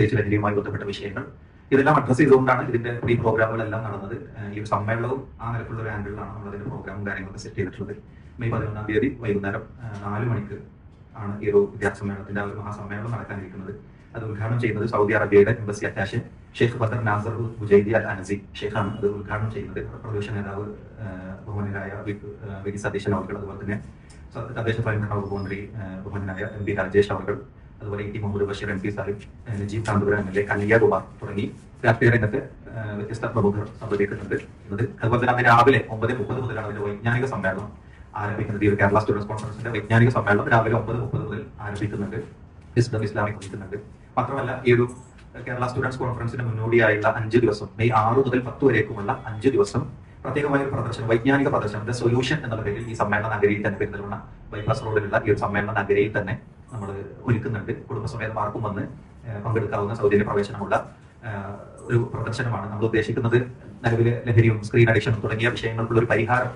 പ്രത്യേകിച്ച് ലഹരിയുമായി ബന്ധപ്പെട്ട വിഷയങ്ങൾ. ഇതെല്ലാം അഡ്രസ് ചെയ്തുകൊണ്ടാണ് ഇതിന്റെ പ്രീ പ്രോഗ്രാമുകളെല്ലാം നടന്നത്. ഈ സമ്മേളനവും ആ നിലക്കുള്ള ഒരു ആംഗിളിലാണ് നമ്മൾ അതിന്റെ പ്രോഗ്രാമും കാര്യങ്ങളൊക്കെ സെറ്റ് ചെയ്തിട്ടുള്ളത്. മെയ് പതിനൊന്നാം തീയതി വൈകുന്നേരം നാല് മണിക്ക് ആണ് ഈ ഒരു വിദ്യാർത്ഥി സമ്മേളനത്തിന്റെ ഒരു മഹാസമ്മേളനം നടക്കാനിരിക്കുന്നത് അത് ഉദ്ഘാടനം ചെയ്യുന്നത് സൗദി അറേബ്യയുടെ embassy attache Sheikh Badr Nasser Bujaidi Al Anazi ഷെയ്ഖാണ്. അത് ഉദ്ഘാടനം ചെയ്യുന്നത്. പ്രദേശ നേതാവ് ബഹുമാനായ വി ഡി സതീശൻ അവർ അതുപോലെ തന്നെ തദ്ദേശ സ്വയംഭരണ വകുപ്പ് മന്ത്രി ബഹുമാനായ എം പി രാജേഷ് അവർ അതുപോലെ E T Muhammad Basheer M P Sahib G Kanthapuram M L A കല്യ Kumar തുടങ്ങി രാഷ്ട്രീയ രംഗത്ത് വ്യത്യസ്ത പ്രമുഖർ സംബന്ധിക്കുന്നുണ്ട് അതുപോലെ തന്നെ രാവിലെ ഒമ്പത് മുപ്പത് മുതലാണ് അതിന്റെ വൈജ്ഞാനിക സമ്മേളനം ആരംഭിക്കുന്നത്. ഈ കേരള സ്റ്റുഡൻസ് കോൺഫറൻസിന്റെ വൈജ്ഞാനിക സമ്മേളനം രാവിലെ ഒമ്പത് മുപ്പത് മുതൽ ആരംഭിക്കുന്നുണ്ട്. വിസ്ഡം ഇസ്ലാമിക് വഹിക്കുന്നുണ്ട്. മാത്രമല്ല ഈ ഒരു കേരള സ്റ്റുഡൻസ് കോൺഫറൻസിന് മുന്നോടിയായുള്ള അഞ്ച് ദിവസം മെയ് ആറ് മുതൽ പത്ത് വരേക്കുമുള്ള അഞ്ച് ദിവസം പ്രത്യേകമായ ഒരു പ്രദർശനം വൈജ്ഞാനിക പ്രദർശനം ദ സൊല്യൂഷൻ എന്നുള്ള പേരിൽ ഈ സമ്മേളന നഗരിയിൽ തന്നെ പെരുന്തൽമണ്ണ ബൈപ്പാസ് റോഡിലുള്ള ഈ ഒരു സമ്മേളന നഗരിയിൽ തന്നെ നമ്മൾ ഒരുക്കുന്നുണ്ട്. കുടുംബസമേതം ആർക്കും വന്ന് പങ്കെടുക്കാവുന്ന സൗജന്യ പ്രവേശനമുള്ള ഒരു പ്രദർശനമാണ് നമ്മൾ ഉദ്ദേശിക്കുന്നത്. നിലവിലെ ലഹരിയും സ്ക്രീൻ അഡിക്ഷനും തുടങ്ങിയ വിഷയങ്ങൾക്കുള്ള ഒരു പരിഹാരം